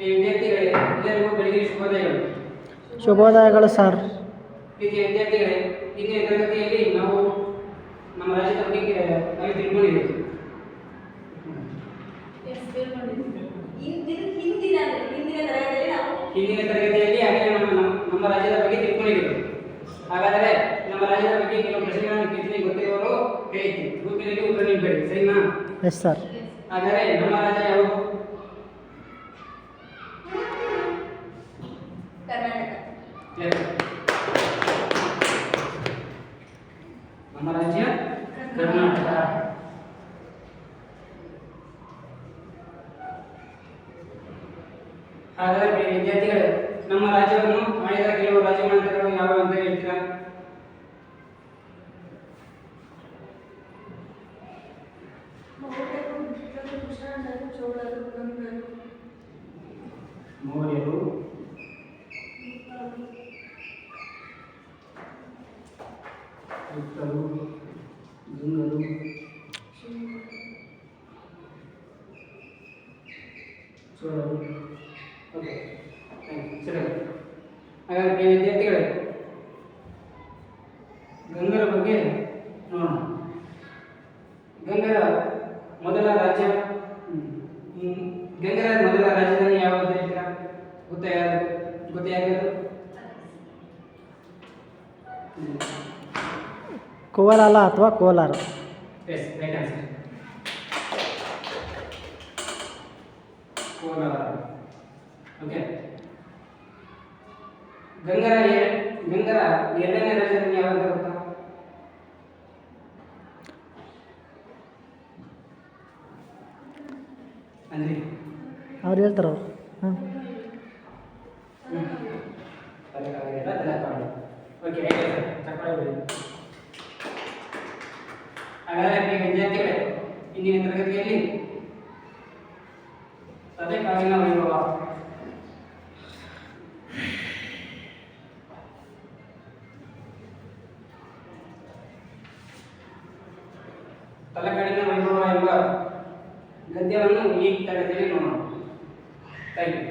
ಈ ವಿದ್ಯಾರ್ಥಿಗಳೇ ಎಲ್ಲರಿಗೂ ಶುಭೋದಯಗಳು. ಶುಭೋದಯಗಳು ಸರ್. ಪ್ರೀತಿಯ ವಿದ್ಯಾರ್ಥಿಗಳೇ ಇಂದಿನ ತರಗತಿಯಲ್ಲಿ ನಾವು ನಮ್ಮ ರಾಜ್ಯದ ಬಗ್ಗೆ ನಾವು ತಿಳ್ಕೊಂಡಿದ್ದೇವೆ. ಹಿಂದಿನ ತರಗತಿಯಲ್ಲಿ ನಾವು ಹಿಂದಿನ ತರಗತಿಯಲ್ಲಿ ಆಗಲೇ ನಮ್ಮ ರಾಜ್ಯದ ಬಗ್ಗೆ ತಿಳ್ಕೊಂಡಿದ್ದೇವೆ. ಹಾಗಾದರೆ ನಮ್ಮ ರಾಜ್ಯದ ಬಗ್ಗೆ ಕೆಲವು ಪ್ರಶ್ನೆಗಳನ್ನು ಕೇಳಿ ಗೊತ್ತಿರುವವರು ಹೇಳ್ತೀನಿ ಗ್ರೂಪಿನಲ್ಲಿ ಉತ್ತರ ನೀಡಬೇಡಿ ಸರಿನಾ? ಎಸ್ ಸರ್ ಹಾಗಾದರೆ ನಮ್ಮ ರಾಜ್ಯ ಕರ್ನಾಟಕ. ನಮ್ಮ ರಾಜ್ಯ ಕರ್ನಾಟಕ. ಹಾಗಾದರೆ ವಿದ್ಯಾರ್ಥಿಗಳೇ ನಮ್ಮ ರಾಜ್ಯವನ್ನು ಮಾಡಿದ ಕೆಲವು ರಾಜ್ಯಮಂತ್ರಿಗಳು ಯಾವ ಅಂತ ಹೇಳ್ತೀರಾ? ಮೌರ್ಯರು ಗುಪ್ತರು ಗಂಗರು ಚೋಳರು ಓಕೆ ಸರಿ. ಪ್ರಿಯ ವಿದ್ಯಾರ್ಥಿಗಳೇ ಗಂಗರ ಬಗ್ಗೆ ನೋಡೋಣ. ಗಂಗರ ಮೊದಲ ರಾಜ್ಯ? ಗಂಗರ ಮೊದಲ ರಾಜಧಾನಿ ಯಾವುದು ಹೇಳ್ತೀರಾ? ಗೊತ್ತಾ ಯಾರು? ಗೊತ್ತಾ ಕೋಲಾಲ ಅಥವಾ Kolar? Yes right answer Kolar. Okay ಗಂಗರ ಗಂಗರ ಎರಡನೇ ರಾಜಧಾನಿ ಯಾವುದು ಗೊತ್ತಾ? ಅಂದ್ರೆ. ಅವ್ರು ಹೇಳ್ತಾರ ಅವ್ರು. ಹಾಂ. ಓಕೆ ಹಾಗಾದರೆ ವಿದ್ಯಾರ್ಥಿಗಳೇ ಇಂದಿನ ತರಗತಿಯಲ್ಲಿ ತಲೆಕಾಲಿನ ವೈಭವ ತಲೆಕಾಡಿನ ವೈಭವ ಎಂಬ ಗದ್ಯವನ್ನು ಈ ತರಗತಿಯಲ್ಲಿ ನೋಡೋಣ. Thank you